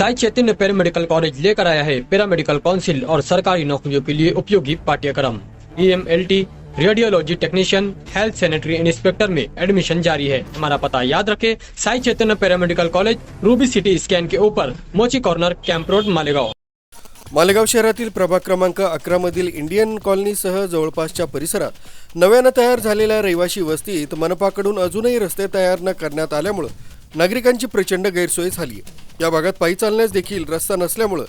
Sai Chaitanya paramedical college लेकर आया है पैरामेडिकल काउंसिल और सरकारी नौकरियों के लिए उपयोगी पाठ्यक्रम। E M L T radiology technician health sanitary inspector में एडमिशन जारी है। हमारा पता याद रखें Sai Chaitanya paramedical college Ruby city scan के ऊपर Mochi corner camp road Malegaon. Malegaon शहरातील प्रभाग क्रमांक अकरा मधील इंडियन कॉलनीसह जवळपासच्या परिसरात नव्यानं तयार झालेल्या रहिवाशी वस्तीत मनपाकडून अजूनही रस्ते तयार न करण्यात आल्यामुळं नागरिकांची प्रचंड गैरसोय झाली आहे या भागात पायी चालण्यास देखील रस्ता नसल्यामुळं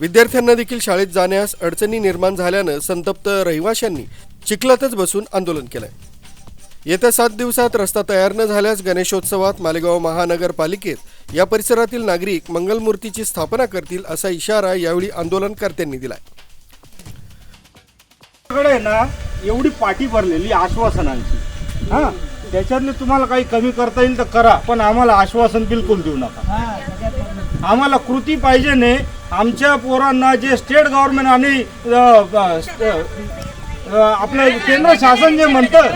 विद्यार्थ्यांना देखील शाळेत जाण्यास अडचणी निर्माण झाल्यानं संतप्त रहिवाशांनी चिखलातच बसून आंदोलन केलंय. येत्या सात दिवसात रस्ता तयार न झाल्यास गणेशोत्सवात मालेगाव महानगरपालिकेत या परिसरातील नागरिक मंगलमूर्तीची स्थापना करतील असा इशारा यावेळी आंदोलनकर्त्यांनी दिलाय. ना एवढी पाठी भरलेली आश्वासनांची. हा? त्याच्यातले तुम्हाला काही कमी करता येईल तर करा पण आम्हाला आश्वासन बिलकुल देऊ नका. आम्हाला कृती पाहिजे ने आमच्या पोरांना जे स्टेट गव्हर्नमेंट आणि आपलं केंद्र शासन जे म्हणतं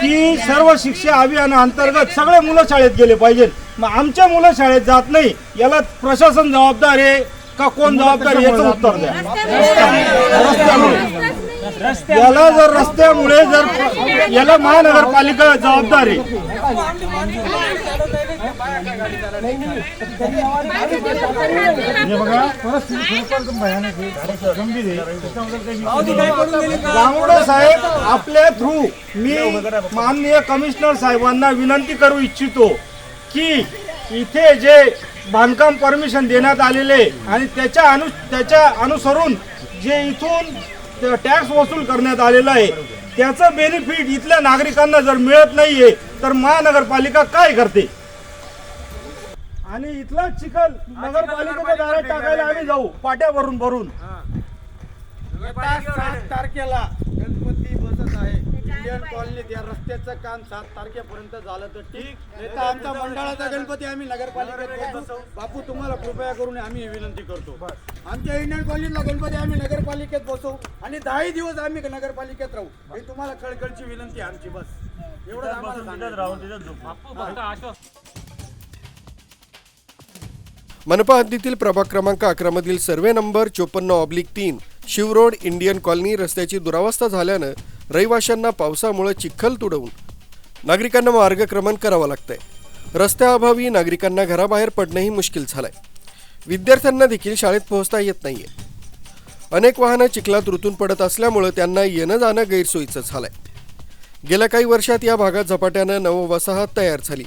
की सर्व शिक्षा अभियानाअंतर्गत सगळे मुलं शाळेत गेले पाहिजे. मग आमच्या मुलं शाळेत जात नाही याला प्रशासन जबाबदार आहे का कोण जबाबदार याचं उत्तर द्या. रस्त्यामुळे. याला जर रस्त्यामुळे जर याला महानगरपालिका जबाबदार आहे. हे बघा परत भयानक आहे गंभीर आहे त्याच्याबद्दल काही गांगुडे साहेब आपल्या थ्रू मी माननीय कमिशनर साहेबांना विनंती करू इच्छितो की इथे जे बांधकाम परमिशन देण्यात आलेले आणि त्याच्या अनु त्याच्या अनुसरून जे इथून टॅक्स वसूल करण्यात आलेला आहे त्याचं बेनिफिट इथल्या नागरिकांना जर मिळत नाहीये तर महानगरपालिका काय करते? आणि इथला चिखल नगरपालिकेच्या दारात टाकायला आम्ही जाऊ पाट्या भरून. भरून सात तारखेला गणपती बसत आहे. इंडियन कॉलनीत या रस्त्याचं काम सात तारखेपर्यंत झालं तर ठीक. नाही तर आमचा मंडळाचा गणपती आम्ही नगरपालिकेत बसवू. बापू तुम्हाला कृपया करून आम्ही विनंती करतो. आमच्या इंडियन कॉलनीतला गणपती आम्ही नगरपालिकेत बसवू आणि दहाही दिवस आम्ही नगरपालिकेत राहू. ही तुम्हाला कळकळची विनंती आमची बस. एवढं आम्हाला सांगायचं. मनपा हद्दीतील प्रभाग क्रमांक अकरामधील सर्वे नंबर चोपन्न ऑब्लिक तीन शिवरोड इंडियन कॉलनी रस्त्याची दुरावस्था झाल्यानं रहिवाशांना पावसामुळे चिखल तुडवून नागरिकांना मार्गक्रमण करावं लागतंय. रस्त्याअभावी नागरिकांना घराबाहेर पडणंही मुश्किल झालंय. विद्यार्थ्यांना देखील शाळेत पोहोचता येत नाहीये. अनेक वाहनं चिखलात रुतून पडत असल्यामुळं त्यांना येणं जाणं गैरसोयीचं झालंय. गेल्या काही वर्षात या भागात झपाट्यानं नववसाहत तयार झाली.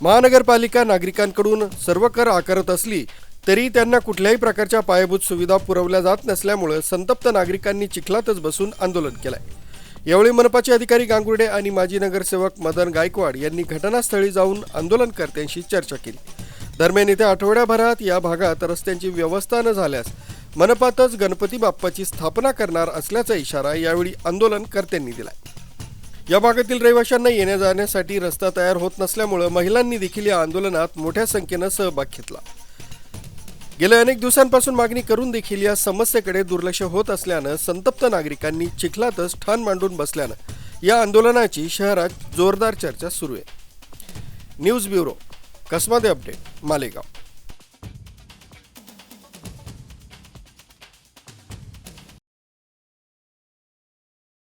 महानगरपालिका नागरिकांकडून सर्व कर आकारत असली तरी त्यांना कुठल्याही प्रकारच्या पायाभूत सुविधा पुरवल्या जात नसल्यामुळे संतप्त नागरिकांनी चिखलातच बसून आंदोलन केलंय. यावेळी मनपाचे अधिकारी गांगुर्डे आणि माजी नगरसेवक मदन गायकवाड यांनी घटनास्थळी जाऊन आंदोलनकर्त्यांशी चर्चा केली. दरम्यान येत्या आठवड्याभरात या भागात रस्त्यांची व्यवस्था न झाल्यास मनपातच गणपती बाप्पाची स्थापना करणार असल्याचा इशारा यावेळी आंदोलनकर्त्यांनी दिलाय. या भागातील रहिवाशांना येण्या जाण्यासाठी रस्ता तयार होत नसल्यामुळं महिलांनी देखील या आंदोलनात मोठ्या संख्येनं सहभाग घेतला. गेल्या अनेक दिवसांपासून मागणी करून देखील या समस्येकडे दुर्लक्ष होत असल्यानं संतप्त नागरिकांनी चिखलातच ठाण मांडून बसल्यानं या आंदोलनाची शहरात जोरदार चर्चा सुरू आहे. News bureau Kasmade update Malegaon.